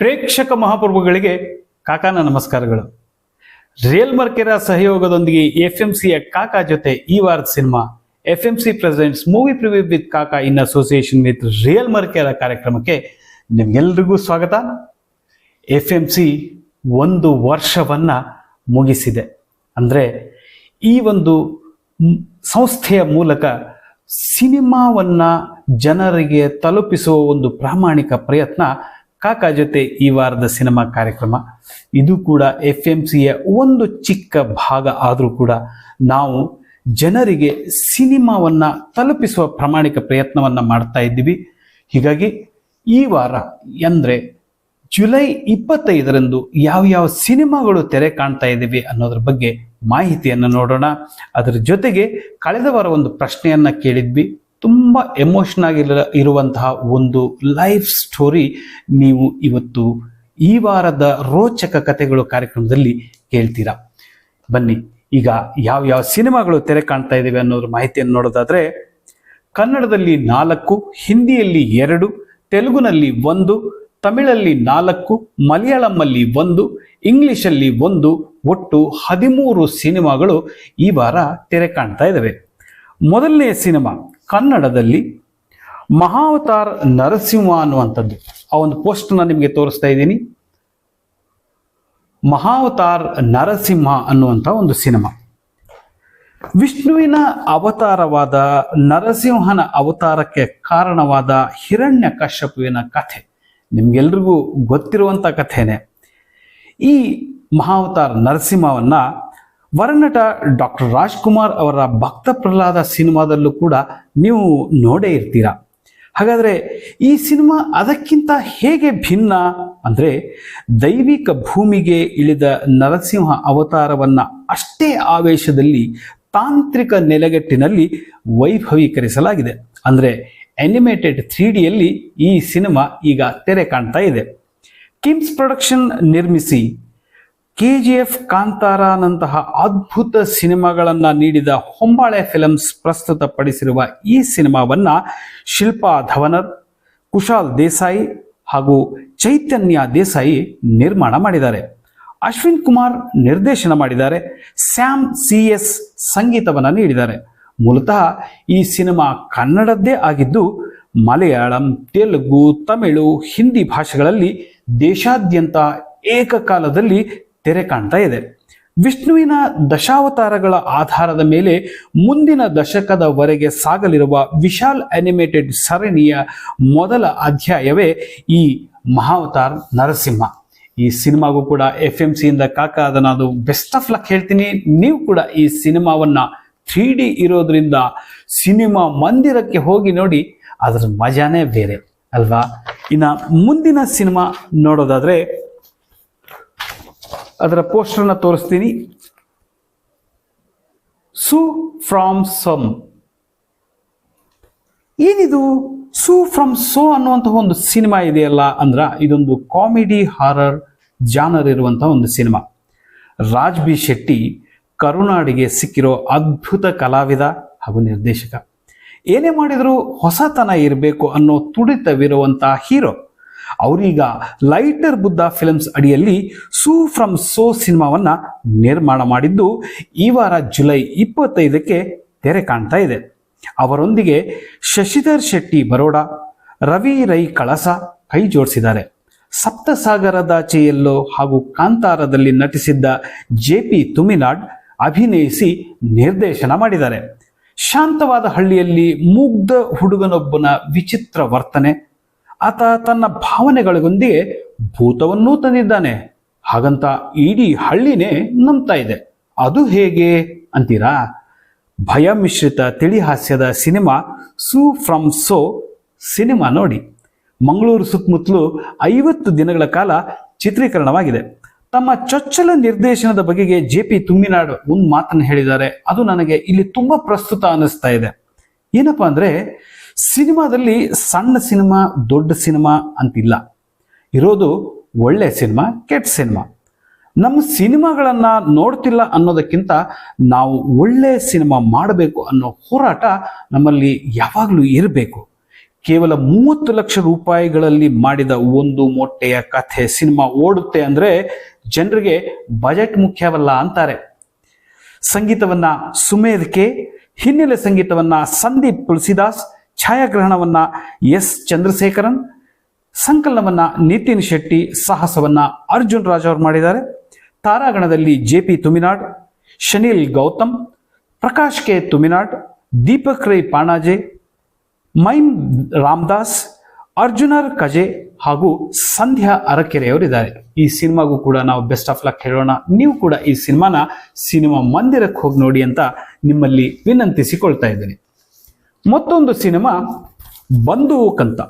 ಪ್ರೇಕ್ಷಕ ಮಹಾಪ್ರಭುಗಳಿಗೆ ಕಾಕಾನ ನಮಸ್ಕಾರಗಳು. ರಿಯಲ್ ಮರ್ಕೆರ ಸಹಯೋಗದೊಂದಿಗೆ ಎಫ್ ಎಂ ಸಿಯ ಕಾಕಾ ಜೊತೆ ಈ ವಾರದ cinema F M C presents movie preview with Kaka in association with real Mercara ಕಾರ್ಯಕ್ರಮಕ್ಕೆ ನಿಮ್ಗೆಲ್ರಿಗೂ ಸ್ವಾಗತ. ಎಫ್ ಎಂ ಸಿ ಒಂದು ವರ್ಷವನ್ನ ಮುಗಿಸಿದೆ. ಅಂದರೆ ಈ ಒಂದು ಸಂಸ್ಥೆಯ ಮೂಲಕ ಸಿನಿಮಾವನ್ನ ಜನರಿಗೆ ತಲುಪಿಸುವ ಒಂದು ಪ್ರಾಮಾಣಿಕ ಪ್ರಯತ್ನ ಕಾಕಾ ಜೊತೆ ಈ ವಾರದ ಸಿನಿಮಾ ಕಾರ್ಯಕ್ರಮ. ಇದು ಕೂಡ ಎಫ್ ಎಂ ಸಿಯ ಒಂದು ಚಿಕ್ಕ ಭಾಗ. ಆದರೂ ಕೂಡ ನಾವು ಜನರಿಗೆ ಸಿನಿಮಾವನ್ನ ತಲುಪಿಸುವ ಪ್ರಾಮಾಣಿಕ ಪ್ರಯತ್ನವನ್ನ ಮಾಡ್ತಾ ಇದ್ದೀವಿ. ಹೀಗಾಗಿ ಈ ವಾರ ಅಂದರೆ ಜುಲೈ ಇಪ್ಪತ್ತೈದರಂದು ಯಾವ ಸಿನಿಮಾಗಳು ತೆರೆ ಕಾಣ್ತಾ ಇದ್ದೀವಿ ಅನ್ನೋದ್ರ ಬಗ್ಗೆ ಮಾಹಿತಿಯನ್ನು ನೋಡೋಣ. ಅದರ ಜೊತೆಗೆ ಕಳೆದ ವಾರ ಒಂದು ಪ್ರಶ್ನೆಯನ್ನ ಕೇಳಿದ್ವಿ. ತುಂಬ ಎಮೋಷನ್ ಆಗಿರ ಇರುವಂತಹ ಒಂದು ಲೈಫ್ ಸ್ಟೋರಿ ನೀವು ಇವತ್ತು ಈ ವಾರದ ರೋಚಕ ಕಥೆಗಳು ಕಾರ್ಯಕ್ರಮದಲ್ಲಿ ಕೇಳ್ತೀರಾ? ಬನ್ನಿ, ಈಗ ಯಾವ ಯಾವ ಸಿನಿಮಾಗಳು ತೆರೆ ಕಾಣ್ತಾ ಇದ್ದೇವೆ ಅನ್ನೋದ್ರ ಮಾಹಿತಿಯನ್ನು ನೋಡೋದಾದ್ರೆ, ಕನ್ನಡದಲ್ಲಿ ನಾಲ್ಕು, ಹಿಂದಿಯಲ್ಲಿ ಎರಡು, ತೆಲುಗುನಲ್ಲಿ ಒಂದು, ತಮಿಳಲ್ಲಿ ನಾಲ್ಕು, ಮಲಯಾಳಂನಲ್ಲಿ ಒಂದು, ಇಂಗ್ಲಿಷಲ್ಲಿ ಒಂದು, ಒಟ್ಟು ಹದಿಮೂರು ಸಿನಿಮಾಗಳು ಈ ವಾರ ತೆರೆ ಕಾಣ್ತಾ ಇದ್ದಾವೆ ಮೊದಲನೆಯ ಸಿನಿಮಾ ಕನ್ನಡದಲ್ಲಿ ಮಹಾವತಾರ್ ನರಸಿಂಹ ಅನ್ನುವಂಥದ್ದು. ಆ ಒಂದು ಪೋಸ್ಟನ್ನ ನಿಮಗೆ ತೋರಿಸ್ತಾ ಇದ್ದೀನಿ. ಮಹಾವತಾರ್ ನರಸಿಂಹ ಅನ್ನುವಂಥ ಒಂದು ಸಿನಿಮಾ. ವಿಷ್ಣುವಿನ ಅವತಾರವಾದ ನರಸಿಂಹನ ಅವತಾರಕ್ಕೆ ಕಾರಣವಾದ ಹಿರಣ್ಯ ಕಶ್ಯಪುವಿನ ಕಥೆ. ನಿಮ್ಗೆಲ್ರಿಗೂ ಗೊತ್ತಿರುವಂಥ ಕಥೆನೇ. ಈ ಮಹಾವತಾರ್ ನರಸಿಂಹವನ್ನ ವರನಟ ಡಾಕ್ಟರ್ ರಾಜ್ಕುಮಾರ್ ಅವರ ಭಕ್ತ ಪ್ರಹ್ಲಾದ ಸಿನಿಮಾದಲ್ಲೂ ಕೂಡ ನೀವು ನೋಡೇ ಇರ್ತೀರಾ? ಹಾಗಾದರೆ ಈ ಸಿನಿಮಾ ಅದಕ್ಕಿಂತ ಹೇಗೆ ಭಿನ್ನ ಅಂದರೆ ದೈವಿಕ ಭೂಮಿಗೆ ಇಳಿದ ನರಸಿಂಹ ಅವತಾರವನ್ನು ಅಷ್ಟೇ ಆವೇಶದಲ್ಲಿ ತಾಂತ್ರಿಕ ನೆಲೆಗಟ್ಟಿನಲ್ಲಿ ವೈಭವೀಕರಿಸಲಾಗಿದೆ. ಅಂದರೆ ಅನಿಮೇಟೆಡ್ ತ್ರೀ ಡಿಯಲ್ಲಿ ಈ ಸಿನಿಮಾ ಈಗ ತೆರೆ ಕಾಣ್ತಾ ಇದೆ. ಕಿಮ್ಸ್ ಪ್ರೊಡಕ್ಷನ್ ನಿರ್ಮಿಸಿ ಕೆ ಜಿ ಎಫ್ ಕಾಂತಾರನಂತಹ ಅದ್ಭುತ ಸಿನಿಮಾಗಳನ್ನು ನೀಡಿದ ಹೊಂಬಾಳೆ ಫಿಲಮ್ಸ್ ಪ್ರಸ್ತುತಪಡಿಸಿರುವ ಈ ಸಿನಿಮಾವನ್ನು ಶಿಲ್ಪಾ ಧವನರ್, ಕುಶಾಲ್ ದೇಸಾಯಿ ಹಾಗೂ ಚೈತನ್ಯ ದೇಸಾಯಿ ನಿರ್ಮಾಣ ಮಾಡಿದ್ದಾರೆ. ಅಶ್ವಿನ್ ಕುಮಾರ್ ನಿರ್ದೇಶನ ಮಾಡಿದ್ದಾರೆ. ಸ್ಯಾಮ್ ಸಿ ಎಸ್ ಸಂಗೀತವನ್ನು ನೀಡಿದ್ದಾರೆ. ಮೂಲತಃ ಈ ಸಿನಿಮಾ ಕನ್ನಡದ್ದೇ ಆಗಿದ್ದು, ಮಲಯಾಳಂ, ತೆಲುಗು, ತಮಿಳು, ಹಿಂದಿ ಭಾಷೆಗಳಲ್ಲಿ ದೇಶಾದ್ಯಂತ ಏಕಕಾಲದಲ್ಲಿ ತೆರೆ ಕಾಣ್ತಾ ಇದೆ. ವಿಷ್ಣುವಿನ ದಶಾವತಾರಗಳ ಆಧಾರದ ಮೇಲೆ ಮುಂದಿನ ದಶಕದವರೆಗೆ ಸಾಗಲಿರುವ ವಿಶಾಲ್ ಅನಿಮೇಟೆಡ್ ಸರಣಿಯ ಮೊದಲ ಅಧ್ಯಾಯವೇ ಈ ಮಹಾವತಾರ್ ನರಸಿಂಹ. ಈ ಸಿನಿಮಾಗೂ ಕೂಡ ಎಫ್ ಎಂ ಸಿಯಿಂದ ಕಾಕ ಅದನ್ನ ಅದು ಬೆಸ್ಟ್ ಆಫ್ ಲಕ್ ಹೇಳ್ತೀನಿ. ನೀವು ಕೂಡ ಈ ಸಿನಿಮಾವನ್ನ ಥ್ರೀ ಡಿ ಇರೋದ್ರಿಂದ ಸಿನಿಮಾ ಮಂದಿರಕ್ಕೆ ಹೋಗಿ ನೋಡಿ ಅದರ ಮಜಾನೇ ಬೇರೆ, ಅಲ್ವಾ? ಇನ್ನ ಮುಂದಿನ ಸಿನಿಮಾ ನೋಡೋದಾದ್ರೆ ಅದರ ಪೋಸ್ಟರ್ನ ತೋರಿಸ್ತೀನಿ. ಸು ಫ್ರಾಮ್ ಸಮ್. ಏನಿದು? ಸು ಫ್ರಮ್ ಸೋ ಅನ್ನುವಂತಹ ಒಂದು ಸಿನಿಮಾ ಇದೆಯಲ್ಲ ಅಂದ್ರ ಇದೊಂದು ಕಾಮಿಡಿ ಹಾರರ್ ಜಾನರ್ ಇರುವಂತಹ ಒಂದು ಸಿನಿಮಾ. ರಾಜ್ ಬಿ ಶೆಟ್ಟಿ ಕರುನಾಡಿಗೆ ಸಿಕ್ಕಿರೋ ಅದ್ಭುತ ಕಲಾವಿದ ಹಾಗೂ ನಿರ್ದೇಶಕ. ಏನೇ ಮಾಡಿದರೂ ಹೊಸತನ ಇರಬೇಕು ಅನ್ನೋ ತುಡಿತವಿರುವಂತಹ ಹೀರೋ. ಅವರೀಗ ಲೈಟರ್ ಬುದ್ಧ ಫಿಲ್ಮ್ಸ್ ಅಡಿಯಲ್ಲಿ ಸೂ ಫ್ರಮ್ ಸೋ ಸಿನಿಮಾವನ್ನ ನಿರ್ಮಾಣ ಮಾಡಿದ್ದು ಈ ವಾರ ಜುಲೈ ಇಪ್ಪತ್ತೈದಕ್ಕೆ ತೆರೆ ಕಾಣ್ತಾ ಇದೆ. ಅವರೊಂದಿಗೆ ಶಶಿಧರ್ ಶೆಟ್ಟಿ ಬರೋಡ, ರವಿ ರೈ ಕಳಸ ಕೈ ಜೋಡಿಸಿದ್ದಾರೆ. ಸಪ್ತಸಾಗರದಾಚೆಯಲ್ಲೋ ಹಾಗೂ ಕಾಂತಾರದಲ್ಲಿ ನಟಿಸಿದ್ದ ಜೆ ಪಿ ತುಮಿನಾಡ್ ಅಭಿನಯಿಸಿ ನಿರ್ದೇಶನ ಮಾಡಿದ್ದಾರೆ. ಶಾಂತವಾದ ಹಳ್ಳಿಯಲ್ಲಿ ಮುಗ್ಧ ಹುಡುಗನೊಬ್ಬನ ವಿಚಿತ್ರ ವರ್ತನೆ ಆತ ತನ್ನ ಭಾವನೆಗಳಿಗೊಂದಿಗೆ ಭೂತವನ್ನೂ ತಂದಿದ್ದಾನೆ. ಹಾಗಂತ ಇಡೀ ಹಳ್ಳಿನೇ ನಂಬ್ತಾ ಇದೆ. ಅದು ಹೇಗೆ ಅಂತೀರಾ? ಭಯ ಮಿಶ್ರಿತ ತಿಳಿ ಹಾಸ್ಯದ cinema Suu from so cinema ನೋಡಿ. ಮಂಗಳೂರು ಸುತ್ತಮುತ್ತಲು ಐವತ್ತು ದಿನಗಳ ಕಾಲ ಚಿತ್ರೀಕರಣವಾಗಿದೆ. ತಮ್ಮ ಚೊಚ್ಚಲ ನಿರ್ದೇಶನದ ಬಗೆಗೆ ಜೆ ಪಿ ತುಂಬಿನಾಡು ಒಂದು ಮಾತನ್ನು ಹೇಳಿದ್ದಾರೆ. ಅದು ನನಗೆ ಇಲ್ಲಿ ತುಂಬಾ ಪ್ರಸ್ತುತ ಅನ್ನಿಸ್ತಾ ಇದೆ. ಏನಪ್ಪಾ ಅಂದ್ರೆ ಸಿನಿಮಾದಲ್ಲಿ ಸಣ್ಣ ಸಿನಿಮಾ, ದೊಡ್ಡ ಸಿನಿಮಾ ಅಂತಿಲ್ಲ. ಇರೋದು ಒಳ್ಳೆ ಸಿನಿಮಾ, ಕೆಟ್ಟ ಸಿನಿಮಾ. ನಮ್ಮ ಸಿನಿಮಾಗಳನ್ನು ನೋಡ್ತಿಲ್ಲ ಅನ್ನೋದಕ್ಕಿಂತ ನಾವು ಒಳ್ಳೆ ಸಿನಿಮಾ ಮಾಡಬೇಕು ಅನ್ನೋ ಹೋರಾಟ ನಮ್ಮಲ್ಲಿ ಯಾವಾಗಲೂ ಇರಬೇಕು. ಕೇವಲ ಮೂವತ್ತು ಲಕ್ಷ ರೂಪಾಯಿಗಳಲ್ಲಿ ಮಾಡಿದ ಒಂದು ಮೊಟ್ಟೆಯ ಕಥೆ ಸಿನಿಮಾ ಓಡುತ್ತೆ ಅಂದರೆ ಜನರಿಗೆ ಬಜೆಟ್ ಮುಖ್ಯವಲ್ಲ ಅಂತಾರೆ. ಸಂಗೀತವನ್ನ ಸುಮೇಧ್ ಕೆ, ಹಿನ್ನೆಲೆ ಸಂಗೀತವನ್ನ ಸಂದೀಪ್ ತುಳಸಿದಾಸ್ ಛಾಯಾಗ್ರಹಣವನ್ನ ಎಸ್. ಚಂದ್ರಶೇಖರನ್, ಸಂಕಲನವನ್ನು ನಿತಿನ್ ಶೆಟ್ಟಿ, ಸಾಹಸವನ್ನು ಅರ್ಜುನ್ ರಾಜ್ ಅವರು ಮಾಡಿದ್ದಾರೆ. ತಾರಾಗಣದಲ್ಲಿ J P Tuminad, Shanil Gautam, Prakash K Tuminad, Deepak Rai Panaje mime Ramdas, ಅರ್ಜುನರ್ Kaje ಹಾಗೂ ಸಂಧ್ಯಾ ಅರಕೆರೆಯವರಿದ್ದಾರೆ. ಈ ಸಿನಿಮಾಗೂ ಕೂಡ ನಾವು ಬೆಸ್ಟ್ ಆಫ್ ಲಕ್ ಹೇಳೋಣ. ನೀವು ಕೂಡ ಈ ಸಿನಿಮಾನ ಸಿನಿಮಾ ಮಂದಿರಕ್ಕೆ ಹೋಗಿ ನೋಡಿ ಅಂತ ನಿಮ್ಮಲ್ಲಿ ವಿನಂತಿಸಿಕೊಳ್ತಾ ಇದ್ದೇನೆ. ಮತ್ತೊಂದು ಸಿನಿಮಾ ಬಂದೂಕ್ ಅಂತ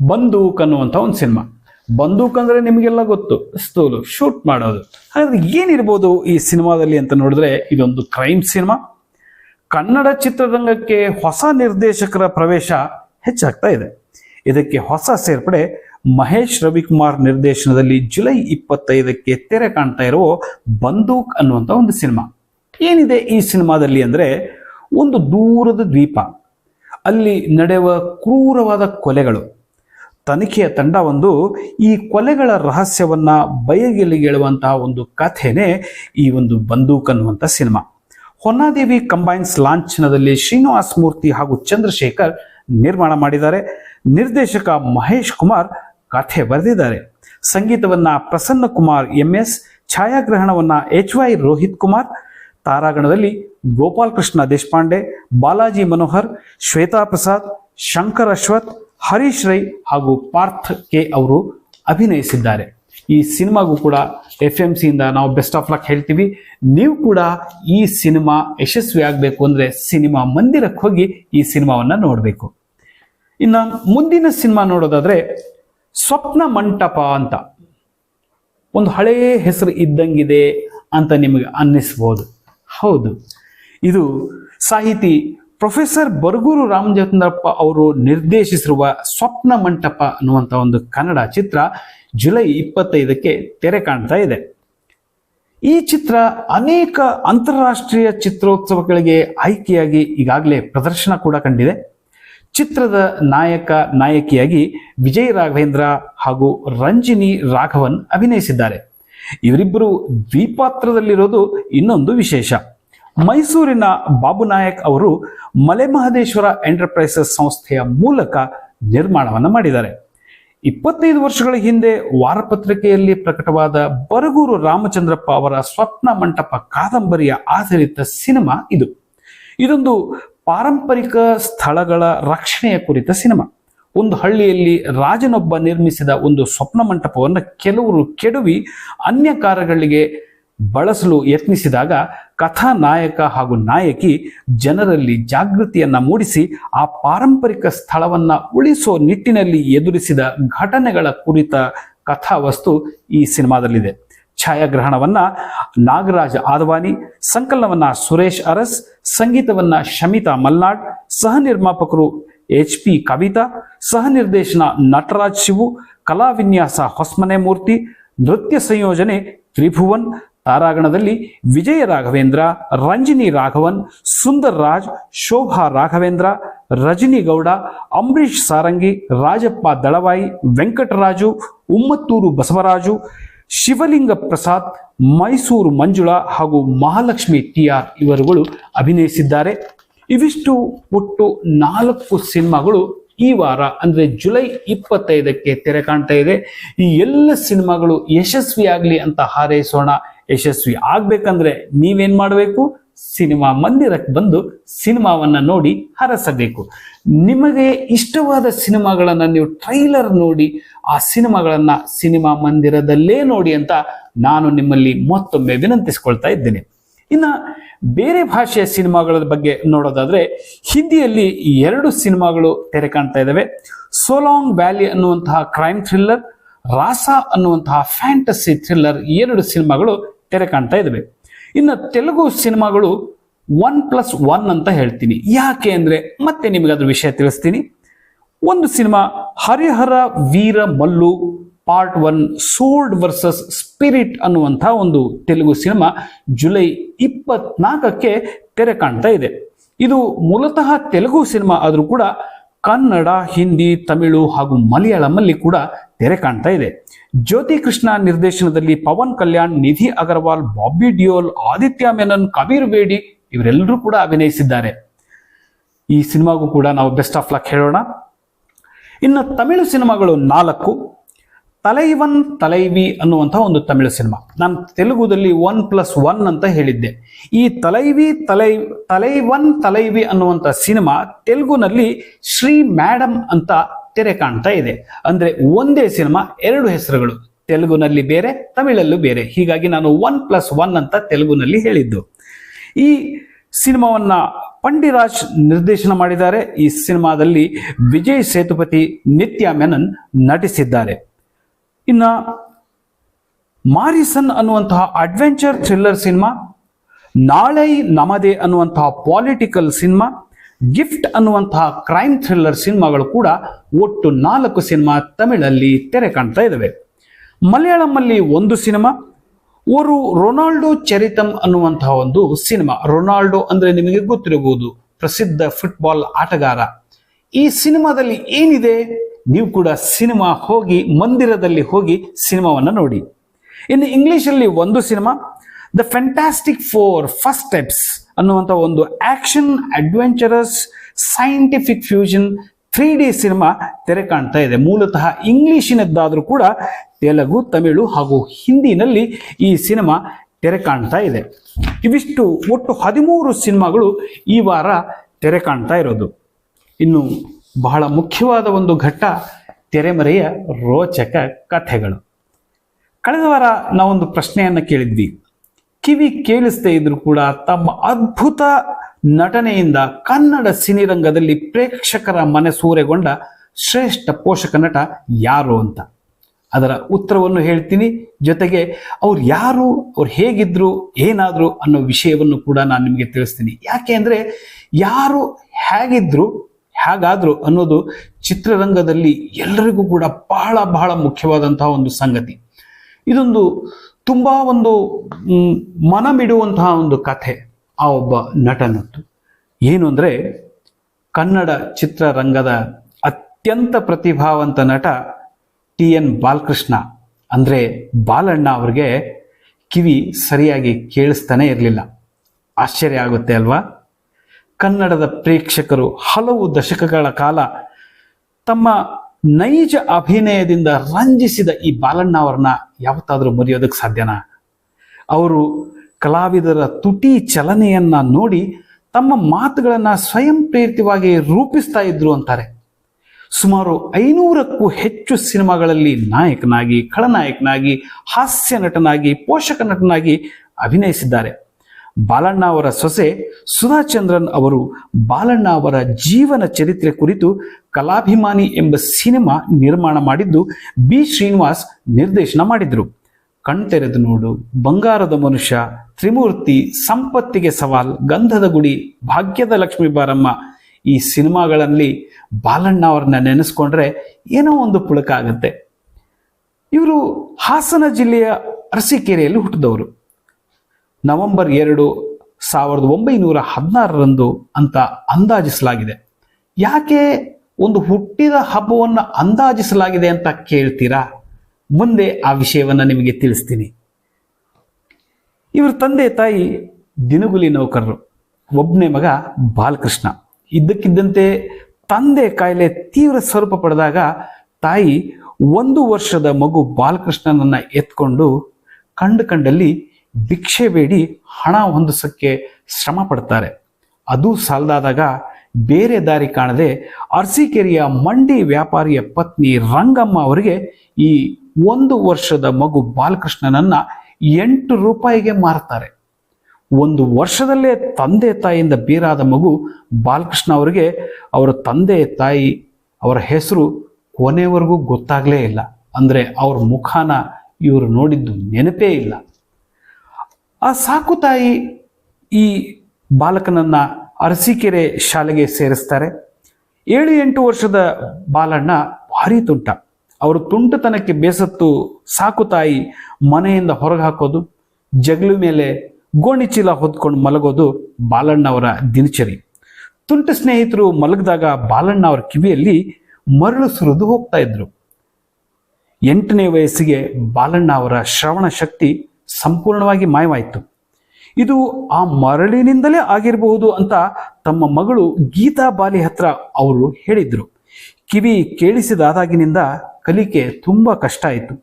ಬಂದೂಕ್ ಅನ್ನುವಂಥ ಒಂದು ಸಿನಿಮಾ. ಬಂದೂಕ್ ಅಂದರೆ ನಿಮಗೆಲ್ಲ ಗೊತ್ತು, ಸ್ತೂಲು, ಶೂಟ್ ಮಾಡೋದು. ಹಾಗಾದ್ರೆ ಏನಿರ್ಬೋದು ಈ ಸಿನಿಮಾದಲ್ಲಿ ಅಂತ ನೋಡಿದ್ರೆ ಇದೊಂದು ಕ್ರೈಮ್ ಸಿನಿಮಾ. ಕನ್ನಡ ಚಿತ್ರರಂಗಕ್ಕೆ ಹೊಸ ನಿರ್ದೇಶಕರ ಪ್ರವೇಶ ಹೆಚ್ಚಾಗ್ತಾ ಇದೆ. ಇದಕ್ಕೆ ಹೊಸ ಸೇರ್ಪಡೆ ಮಹೇಶ್ ರವಿಕುಮಾರ್ ನಿರ್ದೇಶನದಲ್ಲಿ ಜುಲೈ ಇಪ್ಪತ್ತೈದಕ್ಕೆ ತೆರೆ ಕಾಣ್ತಾ ಇರುವ ಬಂದೂಕ್ ಅನ್ನುವಂಥ ಒಂದು ಸಿನಿಮಾ. ಏನಿದೆ ಈ ಸಿನಿಮಾದಲ್ಲಿ ಅಂದ್ರೆ ಒಂದು ದೂರದ ದ್ವೀಪ. ಅಲ್ಲಿ ನಡೆಯುವ ಕ್ರೂರವಾದ ಕೊಲೆಗಳು. ತನಿಖೆಯ ತಂಡ ಒಂದು ಈ ಕೊಲೆಗಳ ರಹಸ್ಯವನ್ನ ಬಯಗಿಲಿಗೆಳುವಂತಹ ಒಂದು ಕಥೆನೇ ಈ ಒಂದು ಬಂದೂಕ್ ಅನ್ನುವಂಥ ಸಿನಿಮಾ. ಹೊನ್ನಾದೇವಿ ಕಂಬೈನ್ಸ್ ಲಾಂಛನದಲ್ಲಿ ಶ್ರೀನಿವಾಸ್ ಮೂರ್ತಿ ಹಾಗೂ ಚಂದ್ರಶೇಖರ್ ನಿರ್ಮಾಣ ಮಾಡಿದ್ದಾರೆ. ನಿರ್ದೇಶಕ ಮಹೇಶ್ ಕುಮಾರ್ ಕಥೆ ಬರೆದಿದ್ದಾರೆ. ಸಂಗೀತವನ್ನ ಪ್ರಸನ್ನ ಕುಮಾರ್ ಎಂ ಎಸ್, ಛಾಯಾಗ್ರಹಣವನ್ನ ಎಚ್ ವೈ ರೋಹಿತ್ ಕುಮಾರ್, ತಾರಾಗಣದಲ್ಲಿ ಗೋಪಾಲ್ ಕೃಷ್ಣ ದೇಶಪಾಂಡೆ, ಬಾಲಾಜಿ ಮನೋಹರ್, ಶ್ವೇತಾ ಪ್ರಸಾದ್, ಶಂಕರ್ ಅಶ್ವಥ್, ಹರೀಶ್ ರೈ ಹಾಗೂ ಪಾರ್ಥ್ ಕೆ ಅವರು ಅಭಿನಯಿಸಿದ್ದಾರೆ. ಈ ಸಿನಿಮಾಗೂ ಕೂಡ ಎಫ್ ಎಂ ಸಿಯಿಂದ ನಾವು ಬೆಸ್ಟ್ ಆಫ್ ಲಕ್ ಹೇಳ್ತೀವಿ. ನೀವು ಕೂಡ ಈ ಸಿನಿಮಾ ಯಶಸ್ವಿ ಆಗಬೇಕು ಅಂದರೆ ಸಿನಿಮಾ ಮಂದಿರಕ್ಕೆ ಹೋಗಿ ಈ ಸಿನಿಮಾವನ್ನು ನೋಡಬೇಕು. ಇನ್ನು ಮುಂದಿನ ಸಿನಿಮಾ ನೋಡೋದಾದ್ರೆ ಸ್ವಪ್ನ ಮಂಟಪ ಅಂತ. ಒಂದು ಹಳೆಯ ಹೆಸರು ಇದ್ದಂಗಿದೆ ಅಂತ ನಿಮಗೆ ಅನ್ನಿಸ್ಬೋದು. ಹೌದು. ಇದು ಸಾಹಿತಿ ಪ್ರೊಫೆಸರ್ ಬರಗೂರು ರಾಮಚಂದ್ರಪ್ಪ ಅವರು ನಿರ್ದೇಶಿಸಿರುವ ಸ್ವಪ್ನ ಮಂಟಪ ಅನ್ನುವಂಥ ಒಂದು ಕನ್ನಡ ಚಿತ್ರ ಜುಲೈ ಇಪ್ಪತ್ತೈದಕ್ಕೆ ತೆರೆ ಕಾಣ್ತಾ ಇದೆ. ಈ ಚಿತ್ರ ಅನೇಕ ಅಂತಾರಾಷ್ಟ್ರೀಯ ಚಿತ್ರೋತ್ಸವಗಳಿಗೆ ಆಯ್ಕೆಯಾಗಿ ಈಗಾಗಲೇ ಪ್ರದರ್ಶನ ಕೂಡ ಕಂಡಿದೆ. ಚಿತ್ರದ ನಾಯಕ ನಾಯಕಿಯಾಗಿ ವಿಜಯ್ ರಾಘವೇಂದ್ರ ಹಾಗೂ ರಂಜಿನಿ ರಾಘವನ್ ಅಭಿನಯಿಸಿದ್ದಾರೆ. ಇವರಿಬ್ಬರು ದ್ವಿಪಾತ್ರದಲ್ಲಿರೋದು ಇನ್ನೊಂದು ವಿಶೇಷ. ಮೈಸೂರಿನ ಬಾಬು ನಾಯಕ್ ಅವರು ಮಲೆಮಹದೇಶ್ವರ ಎಂಟರ್ಪ್ರೈಸಸ್ ಸಂಸ್ಥೆಯ ಮೂಲಕ ನಿರ್ಮಾಣವನ್ನು ಮಾಡಿದ್ದಾರೆ. ಇಪ್ಪತ್ತೈದು ವರ್ಷಗಳ ಹಿಂದೆ ವಾರಪತ್ರಿಕೆಯಲ್ಲಿ ಪ್ರಕಟವಾದ ಬರಗೂರು ರಾಮಚಂದ್ರಪ್ಪ ಅವರ ಸ್ವಪ್ನ ಮಂಟಪ ಕಾದಂಬರಿಯ ಆಧಾರಿತ ಸಿನಿಮಾ ಇದು. ಇದೊಂದು ಪಾರಂಪರಿಕ ಸ್ಥಳಗಳ ರಕ್ಷಣೆಯ ಕುರಿತ ಸಿನಿಮಾ. ಒಂದು ಹಳ್ಳಿಯಲ್ಲಿ ರಾಜನೊಬ್ಬ ನಿರ್ಮಿಸಿದ ಒಂದು ಸ್ವಪ್ನ ಮಂಟಪವನ್ನು ಕೆಲವರು ಕೆಡವಿ ಅನ್ಯ ಕಾರ್ಯಗಳಿಗೆ ಬಳಸಲು ಯತ್ನಿಸಿದಾಗ ಕಥಾನಾಯಕ ಹಾಗೂ ನಾಯಕಿ ಜನರಲ್ಲಿ ಜಾಗೃತಿಯನ್ನ ಮೂಡಿಸಿ ಆ ಪಾರಂಪರಿಕ ಸ್ಥಳವನ್ನ ಉಳಿಸೋ ನಿಟ್ಟಿನಲ್ಲಿ ಎದುರಿಸಿದ ಘಟನೆಗಳ ಕುರಿತ ಕಥಾವಸ್ತು ಈ ಸಿನಿಮಾದಲ್ಲಿದೆ. ಛಾಯಾಗ್ರಹಣವನ್ನ ನಾಗರಾಜ್ ಆದವಾನಿ, ಸಂಕಲನವನ್ನ ಸುರೇಶ್ ಅರಸ್, ಸಂಗೀತವನ್ನ ಶಮಿತಾ ಮಲ್ನಾಡ್, ಸಹ ನಿರ್ಮಾಪಕರು ಎಚ್ ಪಿ ಕವಿತಾ, ಸಹ ನಿರ್ದೇಶನ ನಟರಾಜ್ ಶಿವು ಕಲಾವಿನ್ಯಾಸ ಹೊಸ್ಮನೆ ಮೂರ್ತಿ, ನೃತ್ಯ ಸಂಯೋಜನೆ ತ್ರಿಭುವನ್ ತಾರಾಗಣದಲ್ಲಿ ವಿಜಯ ರಾಘವೇಂದ್ರ, ರಂಜಿನಿ ರಾಘವನ್, ಸುಂದರ್ ರಾಜ್, ಶೋಭಾ ರಾಘವೇಂದ್ರ, ರಜನಿ ಗೌಡ ಅಂಬರೀಶ್ ಸಾರಂಗಿ, ರಾಜಪ್ಪ ದಳವಾಯಿ, ವೆಂಕಟರಾಜು, ಉಮ್ಮತ್ತೂರು ಬಸವರಾಜು, ಶಿವಲಿಂಗ ಪ್ರಸಾದ್, ಮೈಸೂರು ಮಂಜುಳಾ ಹಾಗೂ ಮಹಾಲಕ್ಷ್ಮಿ ಟಿ ಆರ್ ಇವರುಗಳು ಅಭಿನಯಿಸಿದ್ದಾರೆ. ಇವಿಷ್ಟು ಒಟ್ಟು ನಾಲ್ಕು ಸಿನಿಮಾಗಳು ಈ ವಾರ, ಅಂದ್ರೆ ಜುಲೈ ಇಪ್ಪತ್ತೈದಕ್ಕೆ ತೆರೆ ಕಾಣ್ತಾ ಇದೆ. ಈ ಎಲ್ಲ ಸಿನಿಮಾಗಳು ಯಶಸ್ವಿಯಾಗಲಿ ಅಂತ ಹಾರೈಸೋಣ. ಯಶಸ್ವಿ ಆಗ್ಬೇಕಂದ್ರೆ ನೀವೇನ್ ಮಾಡಬೇಕು? ಸಿನಿಮಾ ಮಂದಿರಕ್ಕೆ ಬಂದು ಸಿನಿಮಾವನ್ನ ನೋಡಿ ಹರಸಬೇಕು. ನಿಮಗೆ ಇಷ್ಟವಾದ ಸಿನಿಮಾಗಳನ್ನ ನೀವು ಟ್ರೈಲರ್ ನೋಡಿ, ಆ ಸಿನಿಮಾಗಳನ್ನ ಸಿನಿಮಾ ಮಂದಿರದಲ್ಲೇ ನೋಡಿ ಅಂತ ನಾನು ನಿಮ್ಮಲ್ಲಿ ಮತ್ತೊಮ್ಮೆ ವಿನಂತಿಸ್ಕೊಳ್ತಾ ಇದ್ದೇನೆ. ಇನ್ನ ಬೇರೆ ಭಾಷೆಯ ಸಿನಿಮಾಗಳ ಬಗ್ಗೆ ನೋಡೋದಾದ್ರೆ, ಹಿಂದಿಯಲ್ಲಿ ಎರಡು ಸಿನಿಮಾಗಳು ತೆರೆ ಕಾಣ್ತಾ ಇದ್ದಾವೆ ಸೋಲಾಂಗ್ ವ್ಯಾಲಿ ಅನ್ನುವಂತಹ ಕ್ರೈಮ್ ಥ್ರಿಲ್ಲರ್ ರಾಸ ಅನ್ನುವಂತಹ ಫ್ಯಾಂಟಸಿ ಥ್ರಿಲ್ಲರ್ ಎರಡು ಸಿನಿಮಾಗಳು ತೆರೆ ಕಾಣ್ತಾ ಇದ್ದಾವೆ ಇನ್ನು ತೆಲುಗು ಸಿನಿಮಾಗಳು ಒನ್ ಪ್ಲಸ್ ಒನ್ ಅಂತ ಹೇಳ್ತೀನಿ. ಯಾಕೆ ಅಂದರೆ ಮತ್ತೆ ನಿಮಗೆ ಅದ್ರ ವಿಷಯ ತಿಳಿಸ್ತೀನಿ. ಒಂದು cinema Harihara Veera Mallu part one sword versus spirit ಅನ್ನುವಂಥ ಒಂದು ತೆಲುಗು ಸಿನಿಮಾ ಜುಲೈ ಇಪ್ಪತ್ನಾಲ್ಕಕ್ಕೆ ತೆರೆ ಕಾಣ್ತಾ ಇದೆ. ಇದು ಮೂಲತಃ ತೆಲುಗು ಸಿನಿಮಾ ಆದರೂ ಕೂಡ ಕನ್ನಡ, ಹಿಂದಿ, ತಮಿಳು ಹಾಗೂ ಮಲಯಾಳಂಲ್ಲಿ ಕೂಡ ತೆರೆ ಕಾಣ್ತಾ ಇದೆ. ಜ್ಯೋತಿ ಕೃಷ್ಣ ನಿರ್ದೇಶನದಲ್ಲಿ ಪವನ್ ಕಲ್ಯಾಣ್, ನಿಧಿ ಅಗರ್ವಾಲ್, ಬಾಬಿ ಡಿಯೋಲ್, ಆದಿತ್ಯ ಮೆನನ್, ಕಬೀರ್ ಬೇಡಿ ಇವರೆಲ್ಲರೂ ಕೂಡ ಅಭಿನಯಿಸಿದ್ದಾರೆ. ಈ ಸಿನಿಮಾಗೂ ಕೂಡ ನಾವು ಬೆಸ್ಟ್ ಆಫ್ ಲಕ್ ಹೇಳೋಣ. ಇನ್ನು ತಮಿಳು ಸಿನಿಮಾಗಳು ನಾಲ್ಕು. ತಲೈವನ್ ತಲೈವಿ ಅನ್ನುವಂತಹ ಒಂದು ತಮಿಳು ಸಿನಿಮಾ. ನಾನು ತೆಲುಗುದಲ್ಲಿ ಒನ್ ಪ್ಲಸ್ ಒನ್ ಅಂತ ಹೇಳಿದ್ದೆ. ಈ ತಲೈವಿ ತಲೈ, ತಲೈವನ್ ತಲೈವಿ ಅನ್ನುವಂಥ ಸಿನಿಮಾ ತೆಲುಗುನಲ್ಲಿ ಶ್ರೀ ಮ್ಯಾಡಮ್ ಅಂತ ತೆರೆ ಕಾಣ್ತಾ ಇದೆ. ಅಂದ್ರೆ ಒಂದೇ ಸಿನಿಮಾ ಎರಡು ಹೆಸರುಗಳು. ತೆಲುಗುನಲ್ಲಿ ಬೇರೆ, ತಮಿಳಲ್ಲೂ ಬೇರೆ. ಹೀಗಾಗಿ ನಾನು ಒನ್ ಪ್ಲಸ್ ಒನ್ ಅಂತ ತೆಲುಗುನಲ್ಲಿ ಹೇಳಿದ್ದು. ಈ ಸಿನಿಮಾವನ್ನ ಪಂಡಿರಾಜ್ ನಿರ್ದೇಶನ ಮಾಡಿದ್ದಾರೆ. ಈ ಸಿನಿಮಾದಲ್ಲಿ ವಿಜಯ್ ಸೇತುಪತಿ ನಿತ್ಯ ಮೆನನ್ ನಟಿಸಿದ್ದಾರೆ. ಇನ್ನ ಮಾರಿಸನ್ ಅನ್ನುವಂತಹ ಅಡ್ವೆಂಚರ್ ಥ್ರಿಲ್ಲರ್ ಸಿನಿಮಾ, ನಾಳೆ ನಮದೆ ಅನ್ನುವಂತಹ ಪಾಲಿಟಿಕಲ್ ಸಿನಿಮಾ ಗಿಫ್ಟ್ ಅನ್ನುವಂತಹ ಕ್ರೈಮ್ ಥ್ರಿಲ್ಲರ್ ಸಿನಿಮಾಗಳು ಕೂಡ ಒಟ್ಟು ನಾಲ್ಕು ಸಿನಿಮಾ ತಮಿಳಲ್ಲಿ ತೆರೆ ಕಾಣ್ತಾ ಇದ್ದಾವೆ ಮಲಯಾಳಂನಲ್ಲಿ ಒಂದು ಸಿನಿಮಾ ಓರು ರೊನಾಲ್ಡೋ ಚರಿತಂ ಅನ್ನುವಂತಹ ಒಂದು ಸಿನಿಮಾ. ರೊನಾಲ್ಡೋ ಅಂದ್ರೆ ನಿಮಗೆ ಗೊತ್ತಿರಬಹುದು, ಪ್ರಸಿದ್ಧ ಫುಟ್ಬಾಲ್ ಆಟಗಾರ. ಈ ಸಿನಿಮಾದಲ್ಲಿ ಏನಿದೆ? ನೀವು ಕೂಡ ಸಿನಿಮಾ ಹೋಗಿ, ಮಂದಿರದಲ್ಲಿ ಹೋಗಿ ಸಿನಿಮಾವನ್ನು ನೋಡಿ. ಇನ್ನು ಇಂಗ್ಲಿಷಲ್ಲಿ ಒಂದು cinema the fantastic four first steps ಅನ್ನುವಂಥ ಒಂದು action, adventurous scientific fusion three D cinema ತೆರೆ ಕಾಣ್ತಾ ಇದೆ. ಮೂಲತಃ ಇಂಗ್ಲಿಶಿನದ್ದಾದರೂ ಕೂಡ ತೆಲುಗು, ತಮಿಳು ಹಾಗೂ ಹಿಂದಿನಲ್ಲಿ ಈ ಸಿನಿಮಾ ತೆರೆ ಕಾಣ್ತಾ ಇದೆ. ಇವಿಷ್ಟು ಒಟ್ಟು ಹದಿಮೂರು ಸಿನಿಮಾಗಳು ಈ ವಾರ ತೆರೆ ಕಾಣ್ತಾ ಇರೋದು. ಇನ್ನು ಬಹಳ ಮುಖ್ಯವಾದ ಒಂದು ಘಟ್ಟ ತೆರೆಮರೆಯ ರೋಚಕ ಕಥೆಗಳು. ಕಳೆದ ವಾರ ನಾವೊಂದು ಪ್ರಶ್ನೆಯನ್ನು ಕೇಳಿದ್ವಿ. ಕಿವಿ ಕೇಳಿಸ್ತೇ ಇದ್ರೂ ಕೂಡ ತಮ್ಮ ಅದ್ಭುತ ನಟನೆಯಿಂದ ಕನ್ನಡ ಸಿನಿರಂಗದಲ್ಲಿ ಪ್ರೇಕ್ಷಕರ ಮನೆ ಸೂರೆಗೊಂಡ ಶ್ರೇಷ್ಠ ಪೋಷಕ ನಟ ಯಾರು ಅಂತ. ಅದರ ಉತ್ತರವನ್ನು ಹೇಳ್ತೀನಿ. ಜೊತೆಗೆ ಅವ್ರು ಯಾರು, ಅವ್ರು ಹೇಗಿದ್ರು, ಏನಾದ್ರು ಅನ್ನೋ ವಿಷಯವನ್ನು ಕೂಡ ನಾನು ನಿಮಗೆ ತಿಳಿಸ್ತೀನಿ. ಯಾಕೆ ಅಂದರೆ ಯಾರು ಹೇಗಿದ್ರು, ಹೇಗಾದ್ರು ಅನ್ನೋದು ಚಿತ್ರರಂಗದಲ್ಲಿ ಎಲ್ಲರಿಗೂ ಕೂಡ ಬಹಳ ಬಹಳ ಮುಖ್ಯವಾದಂತಹ ಒಂದು ಸಂಗತಿ. ಇದೊಂದು ತುಂಬಾ ಒಂದು ಮನಮಿಡುವಂತಹ ಒಂದು ಕಥೆ. ಆ ಒಬ್ಬ ನಟನದ್ದು. ಏನು ಅಂದರೆ ಕನ್ನಡ ಚಿತ್ರರಂಗದ ಅತ್ಯಂತ ಪ್ರತಿಭಾವಂತ ನಟ ಟಿ ಎನ್ ಬಾಲಕೃಷ್ಣ. ಅಂದರೆ ಬಾಲಣ್ಣ ಅವ್ರಿಗೆ ಕಿವಿ ಸರಿಯಾಗಿ ಕೇಳಿಸ್ತಾನೆ ಇರಲಿಲ್ಲ. ಆಶ್ಚರ್ಯ ಆಗುತ್ತೆ ಅಲ್ವಾ? ಕನ್ನಡದ ಪ್ರೇಕ್ಷಕರು ಹಲವು ದಶಕಗಳ ಕಾಲ ತಮ್ಮ ನೈಜ ಅಭಿನಯದಿಂದ ರಂಜಿಸಿದ ಈ ಬಾಲಣ್ಣ ಅವ್ರನ್ನ ಯಾವತ್ತಾದರೂ ಮರೆಯೋದಕ್ಕೆ ಸಾಧ್ಯನಾ? ಅವರು ಕಲಾವಿದರ ತುಟಿ ಚಲನೆಯನ್ನ ನೋಡಿ ತಮ್ಮ ಮಾತುಗಳನ್ನ ಸ್ವಯಂ ಪ್ರೇರಿತವಾಗಿ ರೂಪಿಸ್ತಾ ಇದ್ರು ಅಂತಾರೆ. ಸುಮಾರು ಐನೂರಕ್ಕೂ ಹೆಚ್ಚು ಸಿನಿಮಾಗಳಲ್ಲಿ ನಾಯಕನಾಗಿ, ಖಳನಾಯಕನಾಗಿ, ಹಾಸ್ಯ ನಟನಾಗಿ, ಪೋಷಕ ನಟನಾಗಿ ಅಭಿನಯಿಸಿದ್ದಾರೆ. ಬಾಲಣ್ಣ ಅವರ ಸೊಸೆ ಸುಧಾಚಂದ್ರನ್ ಅವರು ಬಾಲಣ್ಣ ಅವರ ಜೀವನ ಚರಿತ್ರೆ ಕುರಿತು ಕಲಾಭಿಮಾನಿ ಎಂಬ ಸಿನಿಮಾ ನಿರ್ಮಾಣ ಮಾಡಿದ್ದು ಬಿ ಶ್ರೀನಿವಾಸ್ ನಿರ್ದೇಶನ ಮಾಡಿದ್ರು. ಕಣ್ತೆರೆದು ನೋಡು. ಬಂಗಾರದ ಮನುಷ್ಯ, ತ್ರಿಮೂರ್ತಿ, ಸಂಪತ್ತಿಗೆ ಸವಾಲ್, ಗಂಧದ ಗುಡಿ, ಭಾಗ್ಯದ ಲಕ್ಷ್ಮೀ ಬಾರಮ್ಮ. ಈ ಸಿನಿಮಾಗಳಲ್ಲಿ ಬಾಲಣ್ಣ ಅವ್ರನ್ನ ನೆನೆಸ್ಕೊಂಡ್ರೆ ಏನೋ ಒಂದು ಪುಳಕ ಆಗುತ್ತೆ. ಇವರು ಹಾಸನ ಜಿಲ್ಲೆಯ ಅರಸೀಕೆರೆಯಲ್ಲಿ ಹುಟ್ಟಿದವರು. ನವೆಂಬರ್ ಎರಡು ಸಾವಿರದ ಒಂಬೈನೂರ ಹದಿನಾರರಂದು ಅಂತ ಅಂದಾಜಿಸಲಾಗಿದೆ. ಯಾಕೆ ಒಂದು ಹುಟ್ಟಿದ ಹಬ್ಬವನ್ನು ಅಂದಾಜಿಸಲಾಗಿದೆ ಅಂತ ಕೇಳ್ತೀರಾ? ಮುಂದೆ ಆ ವಿಷಯವನ್ನು ನಿಮಗೆ ತಿಳಿಸ್ತೀನಿ. ಇವರ ತಂದೆ ತಾಯಿ ದಿನಗುಲಿ ನೌಕರರು. ಒಬ್ಬನೇ ಮಗ ಬಾಲಕೃಷ್ಣ. ಇದ್ದಕ್ಕಿದ್ದಂತೆ ತಂದೆ ಕಾಯಿಲೆ ತೀವ್ರ ಸ್ವರೂಪ ಪಡೆದಾಗ ತಾಯಿ ಒಂದು ವರ್ಷದ ಮಗು ಬಾಲಕೃಷ್ಣನನ್ನ ಎತ್ಕೊಂಡು ಕಂಡು ಕಂಡಲ್ಲಿ ಭಿಕ್ಷೆ ಬೇಡಿ ಹಣ ಹೊಂದಿಸೋಕ್ಕೆ ಶ್ರಮ ಪಡ್ತಾರೆ. ಅದು ಸಾಲದಾದಾಗ ಬೇರೆ ದಾರಿ ಕಾಣದೆ ಅರಸೀಕೆರೆಯ ಮಂಡಿ ವ್ಯಾಪಾರಿಯ ಪತ್ನಿ ರಂಗಮ್ಮ ಅವರಿಗೆ ಈ ಒಂದು ವರ್ಷದ ಮಗು ಬಾಲಕೃಷ್ಣನನ್ನ ಎಂಟು ರೂಪಾಯಿಗೆ ಮಾರ್ತಾರೆ ಒಂದು ವರ್ಷದಲ್ಲೇ ತಂದೆ ತಾಯಿಯಿಂದ ಬೀರಾದ ಮಗು ಬಾಲಕೃಷ್ಣ ಅವರಿಗೆ ಅವರ ತಂದೆ ತಾಯಿ ಅವರ ಹೆಸರು ಕೊನೆವರೆಗೂ ಗೊತ್ತಾಗಲೇ ಇಲ್ಲ. ಅಂದರೆ ಅವ್ರ ಮುಖಾನ ಇವರು ನೋಡಿದ್ದು ನೆನಪೇ ಇಲ್ಲ. ಆ ಸಾಕು ತಾಯಿ ಈ ಬಾಲಕನನ್ನು ಅರಸೀಕೆರೆ ಶಾಲೆಗೆ ಸೇರಿಸ್ತಾರೆ. ಏಳು ಎಂಟು ವರ್ಷದ ಬಾಲಣ್ಣ ಭಾರಿ ತುಂಟ. ಅವರು ತುಂಟತನಕ್ಕೆ ಬೇಸತ್ತು ಸಾಕು ತಾಯಿ ಮನೆಯಿಂದ ಹೊರಗೆ ಹಾಕೋದು, ಜಗಲು ಮೇಲೆ ಗೋಣಿ ಚೀಲ ಹೊದ್ಕೊಂಡು ಮಲಗೋದು ಬಾಲಣ್ಣ ಅವರ ದಿನಚರಿ. ತುಂಟ ಸ್ನೇಹಿತರು ಮಲಗಿದಾಗ ಬಾಲಣ್ಣ ಅವರ ಕಿವಿಯಲ್ಲಿ ಮರಳು ಸುರಿದು ಹೋಗ್ತಾ ಇದ್ರು. ಎಂಟನೇ ವಯಸ್ಸಿಗೆ ಬಾಲಣ್ಣ ಅವರ ಶ್ರವಣ ಶಕ್ತಿ ಸಂಪೂರ್ಣವಾಗಿ ಮಾಯವಾಯಿತು. ಇದು ಆ ಮರಳಿನಿಂದಲೇ ಆಗಿರಬಹುದು ಅಂತ ತಮ್ಮ ಮಗಳು ಗೀತಾ ಬಾಲಿ ಹತ್ರ ಅವರು ಹೇಳಿದ್ರು. ಕಿವಿ ಕೇಳಿಸಿದಾದಾಗಿನಿಂದ ಕಲಿಕೆ ತುಂಬ ಕಷ್ಟ ಆಯಿತು.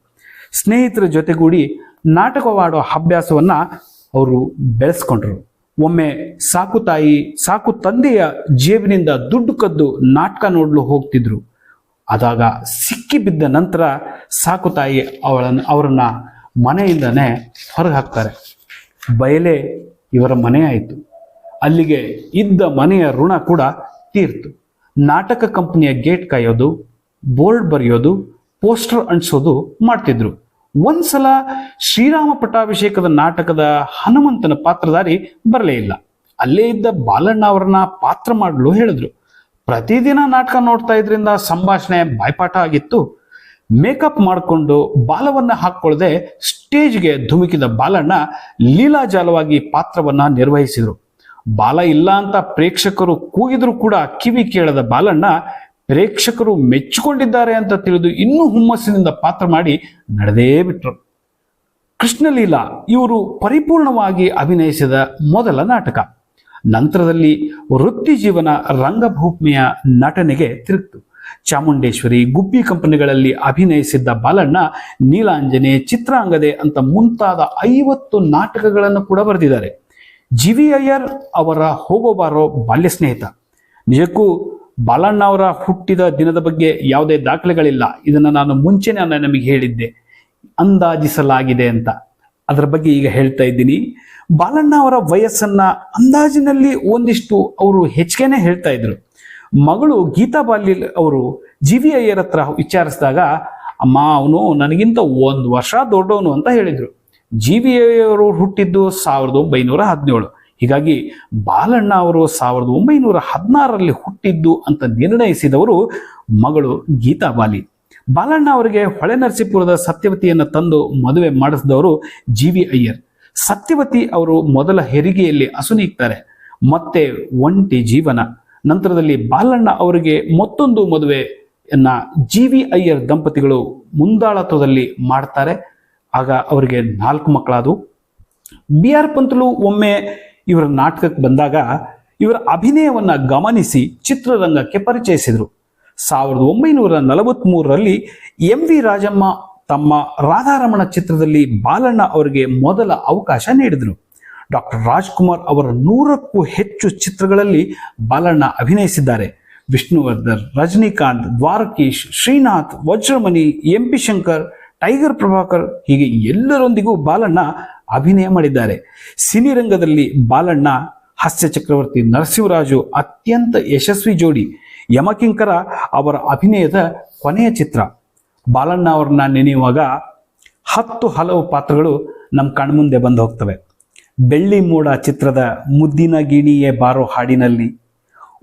ಸ್ನೇಹಿತರ ಜೊತೆಗೂಡಿ ನಾಟಕವಾಡೋ ಅಭ್ಯಾಸವನ್ನು ಅವರು ಬೆಳೆಸ್ಕೊಂಡ್ರು. ಒಮ್ಮೆ ಸಾಕು ತಾಯಿ, ಸಾಕು ತಂದೆಯ ಜೇಬಿನಿಂದ ದುಡ್ಡು ಕದ್ದು ನಾಟಕ ನೋಡಲು ಹೋಗ್ತಿದ್ರು. ಆದಾಗ ಸಿಕ್ಕಿ ಬಿದ್ದ ನಂತರ ಸಾಕು ತಾಯಿ ಅವಳನ್ನು ಅವರನ್ನ ಮನೆಯಿಂದನೇ ಹೊರಗೆ ಹಾಕ್ತಾರೆ. ಬಯಲೇ ಇವರ ಮನೆ ಆಯಿತು. ಅಲ್ಲಿಗೆ ಇದ್ದ ಮನೆಯ ಋಣ ಕೂಡ ತೀರ್ತು. ನಾಟಕ ಕಂಪನಿಯ ಗೇಟ್ ಕಾಯೋದು ಬೋರ್ಡ್ ಬರೆಯೋದು, ಪೋಸ್ಟರ್ ಅಂಟಿಸೋದು ಮಾಡ್ತಿದ್ರು. ಒಂದ್ಸಲ ಶ್ರೀರಾಮ ಪಟ್ಟಾಭಿಷೇಕದ ನಾಟಕದ ಹನುಮಂತನ ಪಾತ್ರಧಾರಿ ಬರಲೇ ಇಲ್ಲ. ಅಲ್ಲೇ ಇದ್ದ ಬಾಲಣ್ಣ ಅವರನ್ನ ಪಾತ್ರ ಮಾಡಲು ಹೇಳಿದ್ರು. ಪ್ರತಿದಿನ ನಾಟಕ ನೋಡ್ತಾ ಇದ್ರಿಂದ ಸಂಭಾಷಣೆ ಬಾಯ್ಪಾಠ ಆಗಿತ್ತು. ಮೇಕಪ್ ಮಾಡಿಕೊಂಡು ಬಾಲವನ್ನ ಹಾಕೊಳ್ಳದೆ ಸ್ಟೇಜ್ಗೆ ಧುಮುಕಿದ ಬಾಲಣ್ಣ ಲೀಲಾಜಾಲವಾಗಿ ಪಾತ್ರವನ್ನ ನಿರ್ವಹಿಸಿದರು. ಬಾಲ ಇಲ್ಲ ಅಂತ ಪ್ರೇಕ್ಷಕರು ಕೂಗಿದ್ರು ಕೂಡ ಕಿವಿ ಕೇಳದ ಬಾಲಣ್ಣ ಪ್ರೇಕ್ಷಕರು ಮೆಚ್ಚಿಕೊಂಡಿದ್ದಾರೆ ಅಂತ ತಿಳಿದು ಇನ್ನೂ ಹುಮ್ಮಸ್ಸಿನಿಂದ ಪಾತ್ರ ಮಾಡಿ ನಡೆದೇ ಬಿಟ್ರು. ಕೃಷ್ಣಲೀಲಾ ಇವರು ಪರಿಪೂರ್ಣವಾಗಿ ಅಭಿನಯಿಸಿದ ಮೊದಲ ನಾಟಕ. ನಂತರದಲ್ಲಿ ವೃತ್ತಿ ಜೀವನ ರಂಗಭೂಮಿಯ ನಟನೆಗೆ ತಿರುಗಿತು. ಚಾಮುಂಡೇಶ್ವರಿ ಗುಬ್ಬಿ ಕಂಪನಿಗಳಲ್ಲಿ ಅಭಿನಯಿಸಿದ್ದ ಬಾಲಣ್ಣ ನೀಲಾಂಜನೆ ಚಿತ್ರಾಂಗದೆ ಅಂತ ಮುಂತಾದ ಐವತ್ತು ನಾಟಕಗಳನ್ನು ಕೂಡ ಬರೆದಿದ್ದಾರೆ. ಜಿ ವಿ ಅಯ್ಯರ್ ಅವರ ಹೋಗೋಬಾರೋ ಬಾಲ್ಯ ಸ್ನೇಹಿತ ನಿಜಕ್ಕೂ ಬಾಲಣ್ಣ ಅವರ ಹುಟ್ಟಿದ ದಿನದ ಬಗ್ಗೆ ಯಾವುದೇ ದಾಖಲೆಗಳಿಲ್ಲ. ಇದನ್ನು ನಾನು ಮುಂಚೆನೆ ನಾನು ನಮಗೆ ಹೇಳಿದ್ದೆ. ಅಂದಾಜಿಸಲಾಗಿದೆ ಅಂತ. ಅದರ ಬಗ್ಗೆ ಈಗ ಹೇಳ್ತಾ ಇದ್ದೀನಿ. ಬಾಲಣ್ಣ ಅವರ ವಯಸ್ಸನ್ನ ಅಂದಾಜಿನಲ್ಲಿ ಒಂದಿಷ್ಟು ಅವರು ಹೆಚ್ಚಿಗೆನೆ ಹೇಳ್ತಾ ಇದ್ರು. ಮಗಳು ಗೀತಾ ಬಾಲ್ಯ ಅವರು ಜಿ ವಿ ಅಯ್ಯರ್ ಹತ್ರ ವಿಚಾರಿಸಿದಾಗ, ಅಮ್ಮ, ಅವನು ನನಗಿಂತ ಒಂದು ವರ್ಷ ದೊಡ್ಡವನು ಅಂತ ಹೇಳಿದರು. ಜಿ ವಿ ಅಯ್ಯರು ಹುಟ್ಟಿದ್ದು ಸಾವಿರದ ಒಂಬೈನೂರ ಹದಿನೇಳು. ಹೀಗಾಗಿ ಬಾಲಣ್ಣ ಅವರು ಸಾವಿರದ ಒಂಬೈನೂರ ಹದಿನಾರರಲ್ಲಿ ಹುಟ್ಟಿದ್ದು ಅಂತ ನಿರ್ಣಯಿಸಿದವರು ಮಗಳು ಗೀತಾ ಬಾಲಿ ಬಾಲಣ್ಣ ಅವರಿಗೆ ಹೊಳೆ ನರಸೀಪುರದ ಸತ್ಯವತಿಯನ್ನು ತಂದು ಮದುವೆ ಮಾಡಿಸಿದವರು ಜಿ ವಿ ಅಯ್ಯರ್. ಸತ್ಯವತಿ ಅವರು ಮೊದಲ ಹೆರಿಗೆಯಲ್ಲಿ ಅಸುನೀಗ್ತಾರೆ, ಮತ್ತೆ ಒಂಟಿ ಜೀವನ. ನಂತರದಲ್ಲಿ ಬಾಲಣ್ಣ ಅವರಿಗೆ ಮತ್ತೊಂದು ಮದುವೆಯನ್ನ ಜಿ ವಿ ಅಯ್ಯರ್ ದಂಪತಿಗಳು ಮುಂದಾಳತ್ವದಲ್ಲಿ ಮಾಡ್ತಾರೆ. ಆಗ ಅವರಿಗೆ ನಾಲ್ಕು ಮಕ್ಕಳಾದವು. ಬಿ ಆರ್ ಪಂತಲು ಒಮ್ಮೆ ಇವರ ನಾಟಕಕ್ಕೆ ಬಂದಾಗ ಇವರ ಅಭಿನಯವನ್ನು ಗಮನಿಸಿ ಚಿತ್ರರಂಗಕ್ಕೆ ಪರಿಚಯಿಸಿದರು. ಸಾವಿರದ ಒಂಬೈನೂರ ನಲವತ್ಮೂರರಲ್ಲಿ ಎಂ ವಿ ರಾಜಮ್ಮ ತಮ್ಮ ರಾಧಾರಮಣ ಚಿತ್ರದಲ್ಲಿ ಬಾಲಣ್ಣ ಅವರಿಗೆ ಮೊದಲ ಅವಕಾಶ ನೀಡಿದರು. ಡಾಕ್ಟರ್ ರಾಜ್ಕುಮಾರ್ ಅವರ ನೂರಕ್ಕೂ ಹೆಚ್ಚು ಚಿತ್ರಗಳಲ್ಲಿ ಬಾಲಣ್ಣ ಅಭಿನಯಿಸಿದ್ದಾರೆ. Vishnuvardhan, Rajinikanth, Dwarakish, Srinath, Vajramuni, M P Shankar, tiger Prabhakar ಹೀಗೆ ಎಲ್ಲರೊಂದಿಗೂ ಬಾಲಣ್ಣ ಅಭಿನಯ ಮಾಡಿದ್ದಾರೆ. ಸಿನಿರಂಗದಲ್ಲಿ ಬಾಲಣ್ಣ, ಹಾಸ್ಯ ಚಕ್ರವರ್ತಿ ನರಸಿಂಹರಾಜು ಅತ್ಯಂತ ಯಶಸ್ವಿ ಜೋಡಿ ಯಮಕಿಂಕರ ಅವರ ಅಭಿನಯದ ಕೊನೆಯ ಚಿತ್ರ. ಬಾಲಣ್ಣ ಅವರನ್ನ ನೆನೆಯುವಾಗ ಹತ್ತು ಹಲವು ಪಾತ್ರಗಳು ನಮ್ಮ ಕಣ್ಮುಂದೆ ಬಂದು ಹೋಗ್ತವೆ. ಬೆಳ್ಳಿ ಮೂಡ ಚಿತ್ರದ ಮುದ್ದಿನ ಗಿಣಿಯೇ ಬಾರೋ ಹಾಡಿನಲ್ಲಿ.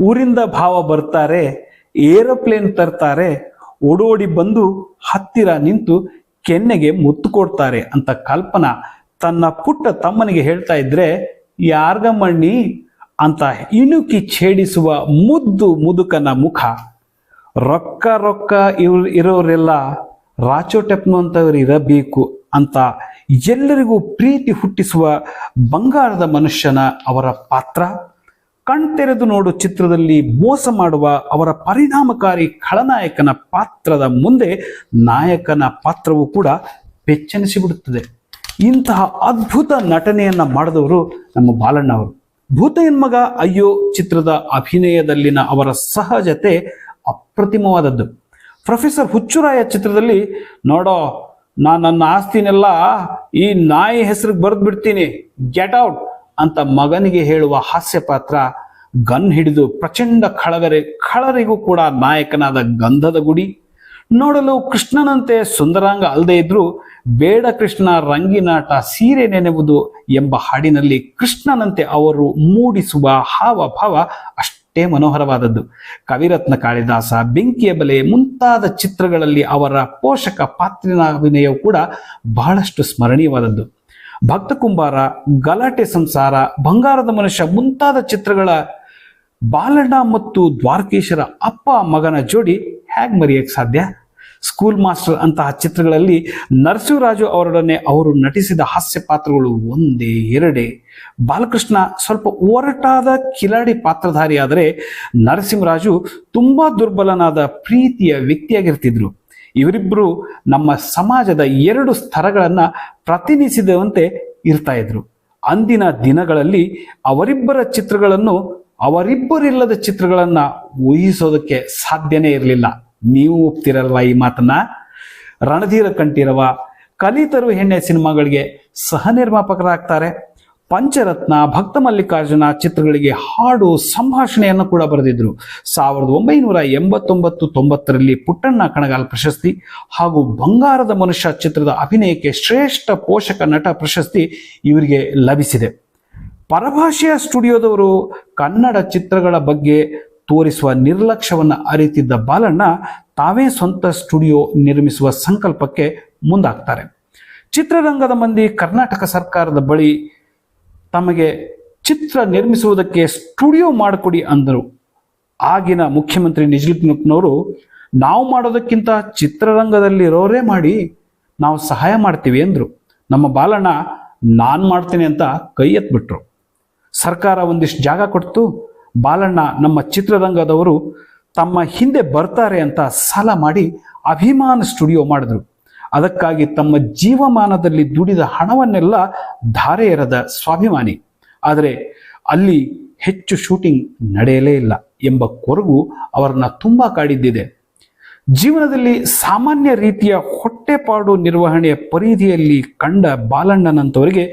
ಊರಿಂದ ಭಾವ ಬರ್ತಾರೆ, ಏರೋಪ್ಲೇನ್ ತರ್ತಾರೆ, ಓಡೋಡಿ ಬಂದು ಹತ್ತಿರ ನಿಂತು ಕೆನ್ನೆಗೆ ಮುತ್ತು ಕೊಡ್ತಾರೆ ಅಂತ ಕಲ್ಪನಾ ತನ್ನ ಪುಟ್ಟ ತಮ್ಮನಿಗೆ ಹೇಳ್ತಾ ಇದ್ರೆ ಯಾರ್ಗಮ್ಮಣ್ಣಿ ಅಂತ ಇಣುಕಿ ಛೇಡಿಸುವ ಮುದ್ದು ಮುದುಕನ ಮುಖ. ರೊಕ್ಕ ರೊಕ್ಕ ಇವ್ ಇರೋರೆಲ್ಲ ರಾಚೋಟೆಪ್ನು ಅಂತವ್ರು ಇರಬೇಕು ಅಂತ ಎಲ್ಲರಿಗೂ ಪ್ರೀತಿ ಹುಟ್ಟಿಸುವ ಬಂಗಾರದ ಮನುಷ್ಯನ ಅವರ ಪಾತ್ರ. ಕಣ್ತೆರೆದು ನೋಡು ಚಿತ್ರದಲ್ಲಿ ಮೋಸ ಮಾಡುವ ಅವರ ಪರಿಣಾಮಕಾರಿ ಖಳನಾಯಕನ ಪಾತ್ರದ ಮುಂದೆ ನಾಯಕನ ಪಾತ್ರವು ಕೂಡ ಬೆಚ್ಚನಿಸಿಬಿಡುತ್ತದೆ. ಇಂತಹ ಅದ್ಭುತ ನಟನೆಯನ್ನ ಮಾಡಿದವರು ನಮ್ಮ ಬಾಲಣ್ಣ ಅವರು. ಭೂತ ಮಗ ಅಯ್ಯೋ ಚಿತ್ರದ ಅಭಿನಯದಲ್ಲಿನ ಅವರ ಸಹಜತೆ ಅಪ್ರತಿಮವಾದದ್ದು. ಪ್ರೊಫೆಸರ್ ಹುಚ್ಚುರಾಯ ಚಿತ್ರದಲ್ಲಿ ನೋಡೋ, ನಾನು ನನ್ನ ಆಸ್ತಿನೆಲ್ಲ ಈ ನಾಯಿ ಹೆಸರಿಗೆ ಬರೆದು ಬಿಡ್ತೀನಿ ಗೆಟ್ ಔಟ್ ಅಂತ ಮಗನಿಗೆ ಹೇಳುವ ಹಾಸ್ಯ ಪಾತ್ರ ಗನ್ ಹಿಡಿದು ಪ್ರಚಂಡ ಖಳಗರೆ, ಖಳರಿಗೂ ಕೂಡ ನಾಯಕನಾದ ಗಂಧದ ಗುಡಿ. ನೋಡಲು ಕೃಷ್ಣನಂತೆ ಸುಂದರಾಂಗ ಅಲ್ಲದೆ ಇದ್ರೂ ಬೇಡ ಕೃಷ್ಣ ರಂಗಿನಾಟ ಸೀರೆ ನೆನೆವುದು ಎಂಬ ಹಾಡಿನಲ್ಲಿ ಕೃಷ್ಣನಂತೆ ಅವರು ಮೂಡಿಸುವ ಹಾವಭಾವ ಅಷ್ಟೇ ಮನೋಹರವಾದದ್ದು. ಕವಿರತ್ನ ಕಾಳಿದಾಸ, ಬೆಂಕಿಯ ಬಲೆ ಮುಂತಾದ ಚಿತ್ರಗಳಲ್ಲಿ ಅವರ ಪೋಷಕ ಪಾತ್ರಿನ ಅಭಿನಯವು ಕೂಡ ಬಹಳಷ್ಟು ಸ್ಮರಣೀಯವಾದದ್ದು. ಭಕ್ತ ಕುಂಬಾರ, ಗಲಾಟೆ ಸಂಸಾರ, ಬಂಗಾರದ ಮನುಷ್ಯ ಮುಂತಾದ ಚಿತ್ರಗಳ ಬಾಲಣ್ಣ ಮತ್ತು ದ್ವಾರಕೇಶರ ಅಪ್ಪ ಮಗನ ಜೋಡಿ ಹೇಗೆ ಮರೆಯಕ್ಕೆ ಸಾಧ್ಯ? ಸ್ಕೂಲ್ ಮಾಸ್ಟರ್ ಅಂತಹ ಚಿತ್ರಗಳಲ್ಲಿ ನರಸಿಂಹರಾಜು ಅವರೊಡನೆ ಅವರು ನಟಿಸಿದ ಹಾಸ್ಯ ಪಾತ್ರಗಳು ಒಂದೇ, ಎರಡೇ. ಬಾಲಕೃಷ್ಣ ಸ್ವಲ್ಪ ಒರಟಾದ ಕಿಲಾಡಿ ಪಾತ್ರಧಾರಿಯಾದರೆ ನರಸಿಂಹರಾಜು ತುಂಬಾ ದುರ್ಬಲನಾದ ಪ್ರೀತಿಯ ವ್ಯಕ್ತಿಯಾಗಿರ್ತಿದ್ರು. ಇವರಿಬ್ಬರು ನಮ್ಮ ಸಮಾಜದ ಎರಡು ಸ್ತರಗಳನ್ನ ಪ್ರತಿನಿಧಿಸಿದಂತೆ ಇರ್ತಾ ಇದ್ರು. ಅಂದಿನ ದಿನಗಳಲ್ಲಿ ಅವರಿಬ್ಬರ ಚಿತ್ರಗಳನ್ನು ಅವರಿಬ್ಬರಿಲ್ಲದ ಚಿತ್ರಗಳನ್ನು ಊಹಿಸೋದಕ್ಕೆ ಸಾಧ್ಯನೇ ಇರಲಿಲ್ಲ. ನೀವು ಒಪ್ತಿರಲ್ವಾ ಈ ಮಾತನ್ನ? ರಣಧೀರ ಕಂಠೀರವ, ಕಲಿತರು ಹೆಣ್ಣೆ ಸಿನಿಮಾಗಳಿಗೆ ಸಹ ನಿರ್ಮಾಪಕರಾಗ್ತಾರೆ ಪಂಚರತ್ನ, ಭಕ್ತ ಮಲ್ಲಿಕಾರ್ಜುನ ಚಿತ್ರಗಳಿಗೆ ಹಾಡು ಸಂಭಾಷಣೆಯನ್ನು ಕೂಡ ಬರೆದಿದ್ರು. ಸಾವಿರದ ಒಂಬೈನೂರ ಎಂಬತ್ತೊಂಬತ್ತು ತೊಂಬತ್ತರಲ್ಲಿ ಪುಟ್ಟಣ್ಣ ಕಣಗಾಲ್ ಪ್ರಶಸ್ತಿ ಹಾಗೂ ಬಂಗಾರದ ಮನುಷ್ಯ ಚಿತ್ರದ ಅಭಿನಯಕ್ಕೆ ಶ್ರೇಷ್ಠ ಪೋಷಕ ನಟ ಪ್ರಶಸ್ತಿ ಇವರಿಗೆ ಲಭಿಸಿದೆ. ಪರಭಾಷೆಯ ಸ್ಟುಡಿಯೋದವರು ಕನ್ನಡ ಚಿತ್ರಗಳ ಬಗ್ಗೆ ತೋರಿಸುವ ನಿರ್ಲಕ್ಷ್ಯವನ್ನು ಅರಿತಿದ್ದ ಬಾಲಣ್ಣ ತಾವೇ ಸ್ವಂತ ಸ್ಟುಡಿಯೋ ನಿರ್ಮಿಸುವ ಸಂಕಲ್ಪಕ್ಕೆ ಮುಂದಾಗ್ತಾರೆ. ಚಿತ್ರರಂಗದ ಮಂದಿ ಕರ್ನಾಟಕ ಸರ್ಕಾರದ ಬಳಿ ತಮಗೆ ಚಿತ್ರ ನಿರ್ಮಿಸುವುದಕ್ಕೆ ಸ್ಟುಡಿಯೋ ಮಾಡಿಕೊಡಿ ಅಂದರು. ಆಗಿನ ಮುಖ್ಯಮಂತ್ರಿ ನಿಜಲಿಂಗಪ್ಪನವರು ನಾವು ಮಾಡೋದಕ್ಕಿಂತ ಚಿತ್ರರಂಗದಲ್ಲಿರೋರೇ ಮಾಡಿ, ನಾವು ಸಹಾಯ ಮಾಡ್ತೀವಿ ಅಂದರು. ನಮ್ಮ ಬಾಲಣ್ಣ, ನಾನು ಮಾಡ್ತೀನಿ ಅಂತ ಕೈ ಎತ್ಬಿಟ್ರು. ಸರ್ಕಾರ ಒಂದಿಷ್ಟು ಜಾಗ ಕೊಡ್ತು ಬಾಲಣ್ಣ ನಮ್ಮ ಚಿತ್ರರಂಗದವರು ತಮ್ಮ ಹಿಂದೆ ಬರ್ತಾರೆ ಅಂತ ಸಾಲ ಮಾಡಿ ಅಭಿಮಾನ ಸ್ಟುಡಿಯೋ ಮಾಡಿದ್ರು. ಅದಕ್ಕಾಗಿ ತಮ್ಮ ಜೀವಮಾನದಲ್ಲಿ ದುಡಿದ ಹಣವನ್ನೆಲ್ಲ ಧಾರೆ ಎರೆದ ಸ್ವಾಭಿಮಾನಿ. ಆದರೆ ಅಲ್ಲಿ ಹೆಚ್ಚು ಶೂಟಿಂಗ್ ನಡೆಯಲೇ ಇಲ್ಲ ಎಂಬ ಕೊರಗು ಅವರನ್ನ ತುಂಬಾ ಕಾಡಿದ್ದಿದೆ. ಜೀವನದಲ್ಲಿ ಸಾಮಾನ್ಯ ರೀತಿಯ ಹೊಟ್ಟೆಪಾಡು ನಿರ್ವಹಣೆಯ ಪರಿಧಿಯಲ್ಲಿ ಕಂಡ ಬಾಲಣ್ಣನಂತವರಿಗೆ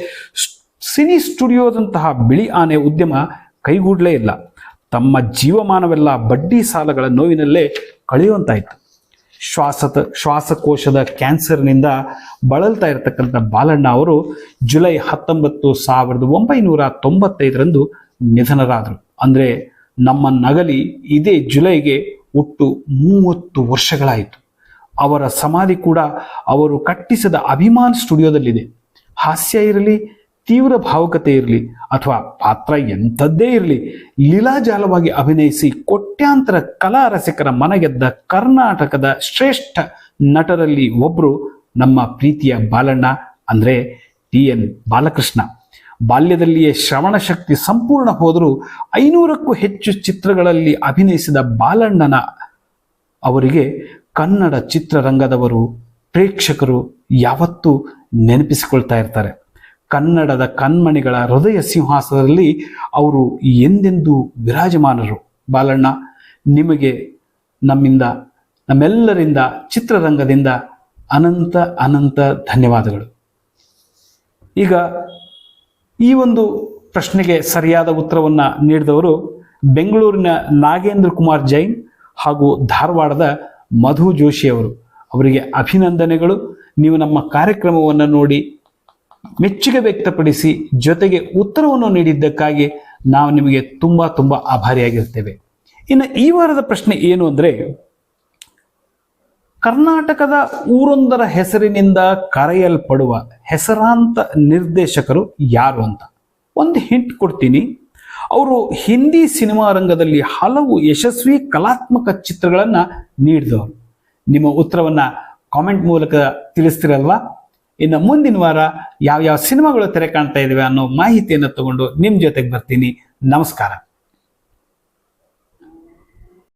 ಸಿನಿ ಸ್ಟುಡಿಯೋದಂತಹ ಬಿಳಿ ಆನೆ ಉದ್ಯಮ ಕೈಗೂಡಲೇ ಇಲ್ಲ. ತಮ್ಮ ಜೀವಮಾನವೆಲ್ಲ ಬಡ್ಡಿ ಸಾಲಗಳ ನೋವಿನಲ್ಲೇ ಕಳೆಯುವಂತಾಯಿತು. ಶ್ವಾಸದ ಶ್ವಾಸಕೋಶದ ಕ್ಯಾನ್ಸರ್ನಿಂದ ಬಳಲ್ತಾ ಇರತಕ್ಕಂಥ ಬಾಲಣ್ಣ ಅವರು ಜುಲೈ ಹತ್ತೊಂಬತ್ತು ಸಾವಿರದ ಒಂಬೈನೂರ ತೊಂಬತ್ತೈದರಂದು ನಿಧನರಾದರು. ಅಂದರೆ ನಮ್ಮ ನಗಲಿ ಇದೇ ಜುಲೈಗೆ ಒಟ್ಟು ಮೂವತ್ತು ವರ್ಷಗಳಾಯಿತು. ಅವರ ಸಮಾಧಿ ಕೂಡ ಅವರು ಕಟ್ಟಿಸಿದ ಅಭಿಮಾನ್ ಸ್ಟುಡಿಯೋದಲ್ಲಿದೆ. ಹಾಸ್ಯ ಇರಲಿ ತೀವ್ರ ಭಾವುಕತೆ ಇರಲಿ ಅಥವಾ ಪಾತ್ರ ಎಂಥದ್ದೇ ಇರಲಿ, ಲೀಲಾಜಾಲವಾಗಿ ಅಭಿನಯಿಸಿ ಕೋಟ್ಯಾಂತರ ಕಲಾ ರಸಿಕರ ಮನಗೆದ್ದ ಕರ್ನಾಟಕದ ಶ್ರೇಷ್ಠ ನಟರಲ್ಲಿ ಒಬ್ಬರು ನಮ್ಮ ಪ್ರೀತಿಯ ಬಾಲಣ್ಣ ಅಂದರೆ ಟಿ ಎನ್ ಬಾಲಕೃಷ್ಣ. ಬಾಲ್ಯದಲ್ಲಿಯೇ ಶ್ರವಣ ಶಕ್ತಿ ಸಂಪೂರ್ಣ ಹೋದರೂ ಐನೂರಕ್ಕೂ ಹೆಚ್ಚು ಚಿತ್ರಗಳಲ್ಲಿ ಅಭಿನಯಿಸಿದ ಬಾಲಣ್ಣನ ಅವರಿಗೆ ಕನ್ನಡ ಚಿತ್ರರಂಗದವರು, ಪ್ರೇಕ್ಷಕರು ಯಾವತ್ತೂ ನೆನಪಿಸಿಕೊಳ್ತಾ ಇರ್ತಾರೆ. ಕನ್ನಡದ ಕಣ್ಮಣಿಗಳ ಹೃದಯ ಸಿಂಹಾಸನದಲ್ಲಿ ಅವರು ಎಂದೆಂದೂ ವಿರಾಜಮಾನರು. ಬಾಲಣ್ಣ, ನಿಮಗೆ ನಮ್ಮಿಂದ, ನಮ್ಮೆಲ್ಲರಿಂದ ಚಿತ್ರರಂಗದಿಂದ ಅನಂತ ಅನಂತ ಧನ್ಯವಾದಗಳು. ಈಗ ಈ ಒಂದು ಪ್ರಶ್ನೆಗೆ ಸರಿಯಾದ ಉತ್ತರವನ್ನು ನೀಡಿದವರು ಬೆಂಗಳೂರಿನ ನಾಗೇಂದ್ರ ಕುಮಾರ್ ಜೈನ್ ಹಾಗೂ ಧಾರವಾಡದ ಮಧು ಜೋಶಿ ಅವರು. ಅವರಿಗೆ ಅಭಿನಂದನೆಗಳು. ನೀವು ನಮ್ಮ ಕಾರ್ಯಕ್ರಮವನ್ನು ನೋಡಿ ಮೆಚ್ಚುಗೆ ವ್ಯಕ್ತಪಡಿಸಿ ಜೊತೆಗೆ ಉತ್ತರವನ್ನು ನೀಡಿದ್ದಕ್ಕಾಗಿ ನಾವು ನಿಮಗೆ ತುಂಬ ತುಂಬ ಆಭಾರಿಯಾಗಿರ್ತೇವೆ ಇನ್ನು ಈ ವಾರದ ಪ್ರಶ್ನೆ ಏನು ಅಂದರೆ, ಕರ್ನಾಟಕದ ಊರೊಂದರ ಹೆಸರಿನಿಂದ ಕರೆಯಲ್ಪಡುವ ಹೆಸರಾಂತ ನಿರ್ದೇಶಕರು ಯಾರು ಅಂತ. ಒಂದು ಹಿಂಟ್ ಕೊಡ್ತೀನಿ. ಅವರು ಹಿಂದಿ ಸಿನಿಮಾ ರಂಗದಲ್ಲಿ ಹಲವು ಯಶಸ್ವಿ ಕಲಾತ್ಮಕ ಚಿತ್ರಗಳನ್ನು ನೀಡಿದವರು. ನಿಮ್ಮ ಉತ್ತರವನ್ನು ಕಾಮೆಂಟ್ ಮೂಲಕ ತಿಳಿಸ್ತಿರಲ್ವಾ? ಇನ್ನು ಮುಂದಿನ ವಾರ ಯಾವ್ಯಾವ ಯಾವ ಸಿನಿಮಾಗಳು ತೆರೆ ಕಾಣ್ತಾ ಇದಾವೆ ಅನ್ನೋ ಮಾಹಿತಿಯನ್ನು ತಗೊಂಡು ನಿಮ್ಮ ಜೊತೆಗೆ ಬರ್ತೀನಿ. ನಮಸ್ಕಾರ.